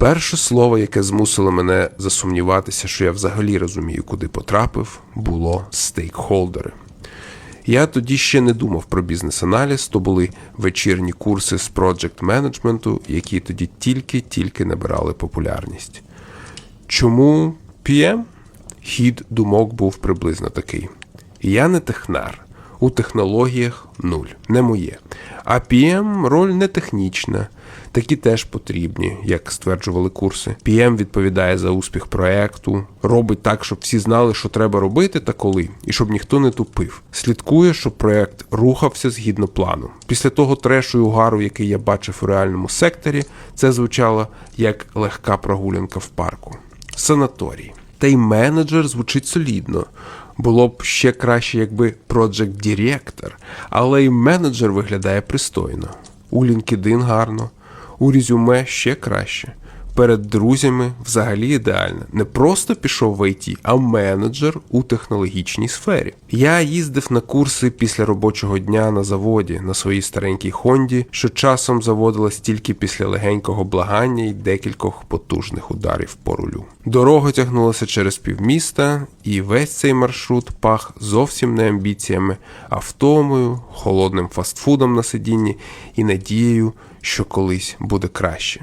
Перше слово, яке змусило мене засумніватися, що я взагалі розумію, куди потрапив, було стейкхолдери. Я тоді ще не думав про бізнес-аналіз, то були вечірні курси з проджект менеджменту, які тоді тільки-тільки набирали популярність. Чому PM? Хід думок був приблизно такий. Я не технар. У технологіях нуль, не моє. А PM роль не технічна. Такі теж потрібні, як стверджували курси. PM відповідає за успіх проекту, робить так, щоб всі знали, що треба робити та коли, і щоб ніхто не тупив. Слідкує, щоб проект рухався згідно плану. Після того трешу і угару, який я бачив у реальному секторі, це звучало як легка прогулянка в парку. Санаторій. Та й менеджер звучить солідно. Було б ще краще, якби Project Director, але й менеджер виглядає пристойно. У LinkedIn гарно, у резюме ще краще. Перед друзями взагалі ідеально. Не просто пішов в IT, а менеджер у технологічній сфері. Я їздив на курси після робочого дня на заводі на своїй старенькій Хонді, що часом заводилась тільки після легенького благання і декількох потужних ударів по рулю. Дорога тягнулася через півміста, і весь цей маршрут пах зовсім не амбіціями, а втомою, холодним фастфудом на сидінні і надією, що колись буде краще.